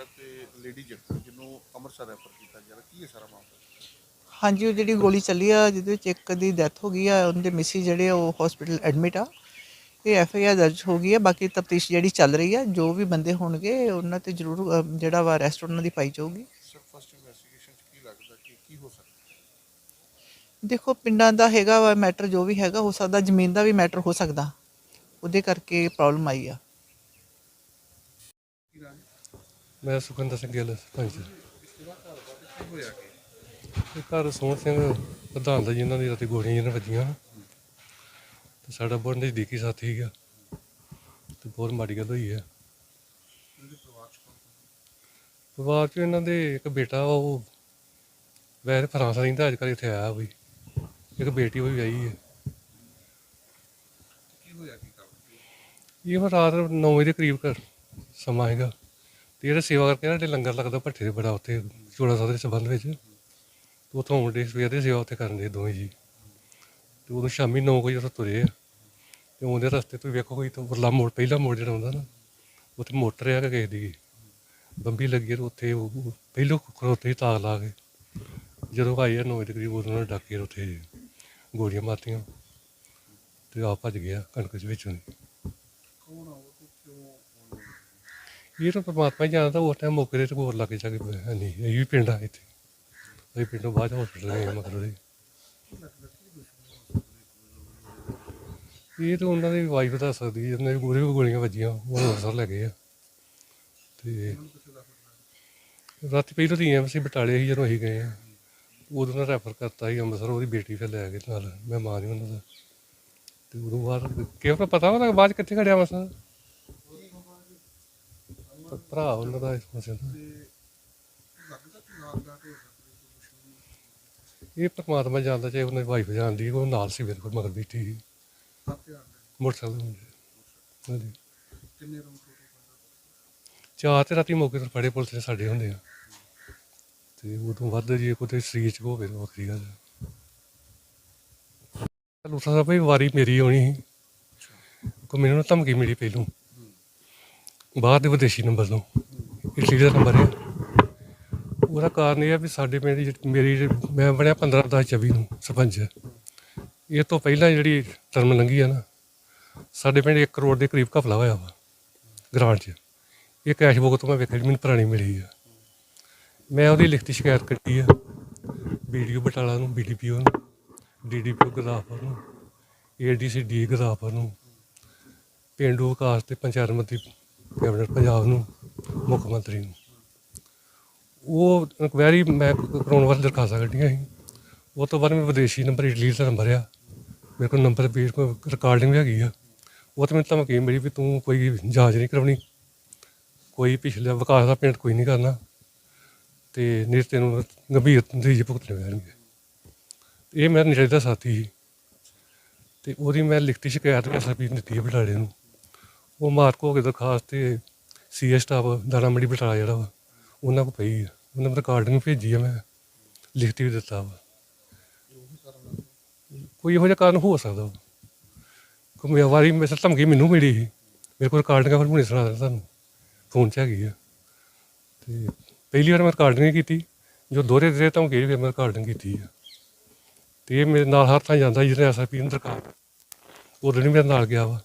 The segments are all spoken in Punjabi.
ਗਿਆ ਤੇ ਲੇਡੀ ਜ਼ਖਮੀ ਜਿਹਨੂੰ ਅੰਮ੍ਰਿਤਸਰ ਰੈਫਰ ਕੀਤਾ ਗਿਆ ਕੀ ਹੈ ਸਾਰਾ ਮਾਮਲਾ? ਹਾਂਜੀ ਉਹ ਜਿਹੜੀ ਗੋਲੀ ਚੱਲੀ ਆ ਜਿਹਦੇ ਵਿੱਚ ਇੱਕ ਦੀ ਡੈਥ ਹੋ ਗਈ ਆ ਉਹਦੇ ਮਿਸੀ ਜਿਹੜੇ ਆ ਉਹ ਹਸਪੀਟਲ ਐਡਮਿਟ ਆ। ਇਹ ਐਫ ਆਈ ਆਰ ਦਰਜ ਹੋ ਗਈ ਆ ਬਾਕੀ ਤਫਤੀਸ਼ ਜਿਹੜੀ ਚੱਲ ਰਹੀ ਆ ਜੋ ਵੀ ਬੰਦੇ ਹੋਣਗੇ ਉਹਨਾਂ ਤੇ ਜ਼ਰੂਰ ਅ, ਜਿਹੜਾ ਵਾ ਅਰੈਸਟ ਉਹਨਾਂ ਦੀ ਪਾਈ ਜਾਊਗੀ। ਸਰ ਫਸਟ ਇਨਵੈਸਟੀਗੇਸ਼ਨ ਚ ਕੀ ਲੱਗਦਾ ਕਿ ਕੀ ਹੋ ਸਕਦਾ? ਦੇਖੋ ਪਿੰਡਾਂ ਦਾ ਹੈਗਾ ਵਾ ਮੈਟਰ ਜੋ ਵੀ ਹੈਗਾ ਹੋ ਸਕਦਾ ਜ਼ਮੀਨ ਦਾ ਵੀ ਮੈਟਰ ਹੋ ਸਕਦਾ। ਉਹਦੇ ਕਰਕੇ ਪ੍ਰੋਬਲਮ ਆਈ ਆ ਕੀ ਰਾਜ ਮੈਂ ਸੁਖਿੰਦਰ ਸਿੰਘ ਗਿੱਲ ਸਰਪੰਚ ਕੀ ਇਹ ਘਰ ਸੋਹਣ ਸਿੰਘ ਪ੍ਰਧਾਨ ਦਾ ਜਿਨ੍ਹਾਂ ਦੀ ਰਾਤੀ ਗੋਲੀਆਂ ਜਿਹਨਾਂ ਵੱਜੀਆਂ ਤੇ ਸਾਡਾ ਬਹੁਤ ਨਜ਼ਦੀਕੀ ਸਾਥੀ ਸੀਗਾ। ਤੇ ਬਹੁਤ ਮਾੜੀ ਗੱਲ ਹੋਈ ਹੈ। ਪਰਿਵਾਰ ਚ ਇਹਨਾਂ ਦੇ ਇੱਕ ਬੇਟਾ ਵਾ, ਉਹ ਵੈਸੇ ਫਰਾਂਸ ਰਹਿੰਦਾ ਅੱਜ ਕੱਲ੍ਹ ਇੱਥੇ ਆਇਆ ਵੀ ਇੱਕ ਬੇਟੀ ਉਹ ਵੀ ਹੈ। ਇਹ ਰਾਤ 9 ਵਜੇ ਦੇ ਕਰੀਬ ਘਰ ਸਮਾਂ ਹੈਗਾ। ਤੇ ਜਿਹੜਾ ਸੇਵਾ ਕਰਕੇ ਨਾ ਤੇ ਲੰਗਰ ਲੱਗਦਾ ਭੱਠੇ ਦੇ ਬੜਾ ਉੱਥੇ ਚੋੜਾ ਸਾਹਿਬ ਦੇ ਸੰਬੰਧ ਵਿੱਚ। ਤੇ ਉੱਥੋਂ ਆਉਂਦੇ ਸਵੇਰ ਦੀ ਸੇਵਾ ਉੱਥੇ ਕਰਨ ਦੇ ਦੋਵੇਂ ਜੀ। ਤੇ ਉਦੋਂ ਸ਼ਾਮੀ 9 ਵਜੇ ਤੋਂ ਤੁਰੇ ਆ। ਤੇ ਉਹਦੇ ਰਸਤੇ ਤੋਂ ਵੇਖੋ ਕੋਈ ਤਾਂ ਉਰਲਾ ਮੋੜ, ਪਹਿਲਾ ਮੋੜ ਜਿਹੜਾ ਹੁੰਦਾ ਨਾ, ਉੱਥੇ ਮੋਟਰ ਆ ਕੇ ਕਿਸੇ ਦੀ ਬੰਬੀ ਲੱਗੀ ਤੇ ਉੱਥੇ ਉਹ ਉਹ ਪਹਿਲੋਂ ਖੜੋਤੇ ਹੀ ਤਾਕ ਲਾ ਕੇ ਜਦੋਂ ਆਏ ਆ 9 ਵਜੇ ਦੇ ਕਰੀਬ ਉਦੋਂ ਉਹਨਾਂ ਨੇ ਡਾਕੇ ਉੱਥੇ ਗੋਲੀਆਂ ਮਾਰਤੀਆਂ। ਤੇ ਆ ਭੱਜ ਗਿਆ ਕਣਕ ਦੇ ਵਿੱਚੋਂ ਕੌਣ ਆ ਇਹ ਤਾਂ ਪਰਮਾਤਮਾ ਹੀ ਜਾਣਦਾ, ਉਸ ਟਾਈਮ ਮੌਕੇ ਦੇ ਤੇ ਹੋਰ ਲੱਗ ਜਾ ਕੇ ਹੈ ਨਹੀਂ। ਇਹ ਵੀ ਪਿੰਡ ਆ ਇੱਥੇ। ਇਹ ਪਿੰਡੋਂ ਬਾਅਦ ਹਸਪੀਟਲ ਗਏ ਮਤਲਬ ਇਹ। ਇਹ ਤਾਂ ਉਹਨਾਂ ਦੀ ਵਾਈਫ ਦੱਸ ਸਕਦੀ ਹੈ ਉਹਨਾਂ ਦੀ ਗੋਲੀ ਗੋਲੀਆਂ ਵੱਜੀਆਂ, ਉਹ ਅੰਮ੍ਰਿਤਸਰ ਲੈ ਗਏ ਆ। ਤੇ ਰਾਤੀ ਪਹਿਲਾਂ ਤਾਂ ਐਮਸੀ ਬਟਾਲੇ ਸੀ ਜਦੋਂ ਅਸੀਂ ਗਏ ਆ, ਉਦੋਂ ਨਾਲ ਰੈਫਰ ਕਰਤਾ ਸੀ ਅੰਮ੍ਰਿਤਸਰ, ਉਹਦੀ ਬੇਟੀ ਫਿਰ ਲੈ ਕੇ ਨਾਲ। ਮੈਂ ਮਾਂ ਨਹੀਂ ਉਹਨਾਂ ਦਾ ਤੇ ਉਦੋਂ ਬਾਅਦ ਕਿਉਂ ਪਤਾ ਵਾ, ਬਾਅਦ 'ਚ ਕਿੱਥੇ ਖੜਿਆ ਮਸਾ ਭਰਾ ਉਹਨਾਂ ਦਾ ਇਸ ਪਾਸੇ ਦਾ। ਲੱਗਦਾ ਕਿ ਵਾਰਦਾਤ ਹੋ ਸਕਦੀ ਇਹ ਪਰਮਾਤਮਾ ਜਾਣਦਾ ਚਾਹੇ ਉਹਨਾਂ ਦੀ ਵਾਈਫ ਜਾਣਦੀ ਉਹ ਨਾਲ ਸੀ ਮੇਰੇ ਕੋਲ ਮਗਰ ਬੈਠੀ ਸੀ। ਮੋਟਰਸਾਈਕਲ ਦੇ ਮੁੰਡੇ ਹਾਂਜੀ। ਕਿੰਨੇ ਰੂਮ ਚਾਰ ਤੇ ਰਾਤੀ ਮੌਕੇ ਤੋਂ ਫੜੇ ਪੁਲਿਸ ਨੇ ਸਾਡੇ ਹੁੰਦੇ ਆ। ਤੇ ਉਦੋਂ ਵੱਧ ਜੇ ਕੋਈ ਸਰੀਰ ਚ ਹੋਵੇ ਤਾਂ ਵੱਖਰੀ ਗੱਲ ਹੈ ਲੂਸਾ ਸਾਹਿਬ ਵੀ ਵਾਰੀ ਮੇਰੀ ਆਉਣੀ ਸੀ। ਕੋ ਮੈਨੂੰ ਨਾ ਧਮਕੀ ਮਿਲੀ ਪਹਿਲੋਂ। ਬਾਹਰ ਦੇ ਵਿਦੇਸ਼ੀ ਨੰਬਰ ਤੋਂ ਇਟਲੀ ਦਾ ਨੰਬਰ ਹੈ। ਉਹਦਾ ਕਾਰਨ ਇਹ ਆ ਵੀ ਸਾਡੇ ਪਿੰਡ ਦੀ ਜਿਹੜੀ- ਮੇਰੀ ਜਿਹੜੀ- ਮੈਂ ਬਣਿਆ 15 10 24 ਨੂੰ ਸਰਪੰਚ। ਇਹ ਤੋਂ ਪਹਿਲਾਂ ਜਿਹੜੀ ਟਰਮ ਲੰਘੀ ਆ ਨਾ, ਸਾਡੇ ਪਿੰਡ 1 ਕਰੋੜ ਦੇ ਕਰੀਬ ਘਪਲਾ ਹੋਇਆ ਵਾ, ਗ੍ਰਾਂਟ 'ਚ। ਇਹ ਕੈਸ਼ ਬੁੱਕ ਤੋਂ ਮੈਂ ਵੇਖਿਆ ਜਿਹੜੀ ਮੈਨੂੰ ਪੁਰਾਣੀ ਮਿਲੀ ਆ। ਮੈਂ ਉਹਦੀ ਲਿਖਤੀ ਸ਼ਿਕਾਇਤ ਕੀਤੀ ਆ ਵੀਡੀਓ ਬਟਾਲਾ ਨੂੰ ਬੀਡੀਪੀਓ ਨੂੰ ਡੀਡੀਪੀਓ ਗੁਰਦਾਸਪੁਰ ਨੂੰ ਏਡੀਸੀ ਡੀ ਗੁਰਦਾਸਪੁਰ ਨੂੰ। ਪੇਂਡੂ ਵਿਕਾਸ ਤੇ ਪੰਚਾਇਤ ਮੰਤਰੀ ਕੈਬਨਿਟ ਪੰਜਾਬ ਨੂੰ, ਮੁੱਖ ਮੰਤਰੀ ਨੂੰ। ਉਹ ਇਨਕੁਆਇਰੀ ਮੈਂ ਕਰਾਉਣ ਵਾਸਤੇ ਦਰਖਾਸਤਾਂ ਕੱਢੀਆਂ ਸੀ। ਉਹ ਤੋਂ ਬਾਅਦ ਮੈਂ ਵਿਦੇਸ਼ੀ ਨੰਬਰ ਇਟਲੀ ਦਾ ਨੰਬਰ ਆ। ਮੇਰੇ ਕੋਲ ਨੰਬਰ ਪੇਜ ਕੋਈ ਰਿਕਾਰਡਿੰਗ ਵੀ ਹੈਗੀ ਆ। ਉਹ ਤੇ ਮੈਨੂੰ ਧਮਕੀ ਮਿਲੀ ਵੀ ਤੂੰ ਕੋਈ ਜਾਂਚ ਨਹੀਂ ਕਰਾਉਣੀ। ਕੋਈ ਪਿਛਲੇ ਵਿਕਾਸ ਦਾ ਪੇਂਟ ਕੋਈ ਨਹੀਂ ਕਰਨਾ। ਤੇ ਨਹੀਂ ਤੈਨੂੰ ਗੰਭੀਰ ਨਤੀਜੇ ਭੁਗਤਣੇ ਪੈਣਗੇ। ਇਹ ਮੇਰਾ ਨੇੜੇ ਦਾ ਸਾਥੀ ਸੀ। ਤੇ ਉਹਦੀ ਮੈਂ ਲਿਖਤੀ ਸ਼ਿਕਾਇਤ ਐਸਪੀ ਨੂੰ ਦਿੱਤੀ ਹੈ ਬਟਾਲੇ ਨੂੰ। ਉਹ ਮਾਰਕ ਹੋ ਕੇ ਦਰਖਾਸਤ ਤੇ ਸੀਏ ਸਟਾਫ ਦਾਣਾ ਮੰਡੀ ਬਟਾਲਾ ਜਿਹੜਾ ਵਾ, ਉਹਨਾਂ ਕੋ ਪਈ ਆ। ਉਹਨਾਂ ਨੇ ਰਿਕਾਰਡਿੰਗ ਭੇਜੀ ਆ ਮੈਂ ਲਿਖਤੀ ਵੀ ਦਿੱਤਾ ਵਾ। ਕੋਈ ਇਹੋ ਜਿਹਾ ਕਾਰਨ ਹੋ ਸਕਦਾ ਵਾ। ਕੋਈ ਮੈਂ ਵਾਰੀ ਮੇਰੇ ਧਮਕੀ ਮੈਨੂੰ ਮਿਲੀ ਸੀ। ਮੇਰੇ ਕੋਲ ਰਿਕਾਰਡਿੰਗ ਫਿਰ ਹੁਣੇ ਸੁਣਾ ਦਿੰਦਾ ਤੁਹਾਨੂੰ। ਫੋਨ 'ਚ ਹੈਗੀ ਆ। ਤੇ ਪਹਿਲੀ ਵਾਰ ਮੈਂ ਰਿਕਾਰਡਿੰਗ ਨਹੀਂ ਕੀਤੀ। ਜੋ ਦੋਹਰੇ ਦੇ ਧਮਕੀ ਫਿਰ ਮੈਂ ਰਿਕਾਰਡਿੰਗ ਕੀਤੀ ਆ। ਤੇ ਇਹ ਮੇਰੇ ਨਾਲ ਹਰ ਥਾਂ ਜਾਂਦਾ ਜਿਹਨੇ ਐਸਆਈਪੀ ਨੂੰ ਦਰਕਾਰ ਉਦੋਂ ਨਹੀਂ ਮੇਰੇ ਨਾਲ ਗਿਆ ਵਾ।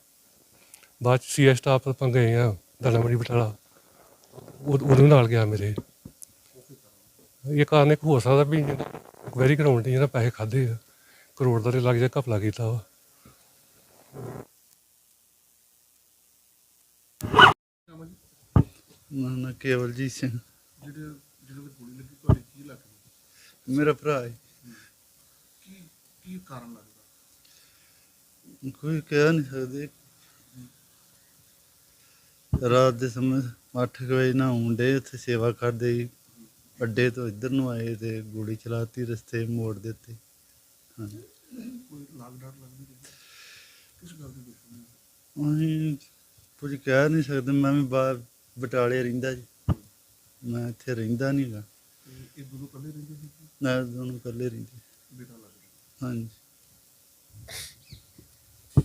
ਬਾਅਦ ਚ ਸੀਐਸ ਸਟਾਫ ਆਪਾਂ ਗਏ ਆ ਦਾਣਾਮੜੀ ਬਟਾਲਾ। ਉਹ ਉਹਨੂੰ ਨਾਲ ਗਿਆ ਮੇਰੇ। ਇਹ ਕਾਰਨ ਇੱਕ ਹੋ ਸਕਦਾ ਵੀ ਵੈਰੀ ਤੇ ਜਿਹੜਾ ਪੈਸੇ ਖਾਦੇ ਆ। ਕਰੋੜ ਦਾ ਤੇ ਲੱਗ ਜਾ ਘਪਲਾ ਕੀਤਾ ਵਾ। ਨਾ ਕੇਵਲਜੀਤ ਸਿੰਘ। ਜਿਹੜੇ ਜਿਹਨਾਂ ਦੀ ਗੋਲੀ ਲੱਗੀ ਤੁਹਾਡੀ ਕੀ ਲੱਗਦੀ ਮੇਰਾ ਭਰਾ ਹੈ। ਕੀ ਕੀ ਕਾਰਨ ਲੱਗਦਾ? ਕੋਈ ਕਹਿ ਨਹੀਂ ਸਕਦੇ। ਰਾਤ ਦੇ ਸਮੇਂ 8 ਵਜੇ ਨਾ ਹੁੰਦੇ ਉੱਥੇ ਸੇਵਾ ਕਰਦੇ ਸੀ। ਅੱਡੇ ਤੋਂ ਇੱਧਰ ਨੂੰ ਆਏ ਤੇ ਗੋਲੀ ਚਲਾਤੀ ਰਸਤੇ ਮੋੜ ਦਿੱਤੇ। ਹਾਂਜੀ। ਕੋਈ ਲਾਗ ਡਾਟ ਲੱਗਦੀ ਰਹੀ ਕਿਸ ਗੱਲ ਦੀ ਦੁਸ਼ਮਣੀ ਅਸੀਂ ਕੁਝ ਕਹਿ ਨਹੀਂ ਸਕਦੇ ਮੈਂ ਵੀ ਬਾਹਰ ਬਟਾਲੇ ਰਹਿੰਦਾ ਜੀ। ਮੈਂ ਇੱਥੇ ਰਹਿੰਦਾ ਨਹੀਂਗਾ ਤੇ ਇਹ ਦੋਨੋਂ ਇਕੱਲੇ ਰਹਿੰਦੇ ਸੀ? ਨਾ ਦੋਨੋਂ ਇਕੱਲੇ ਰਹਿੰਦੇ। ਬੇਟਾ ਲੱਗਦਾ। ਹਾਂਜੀ।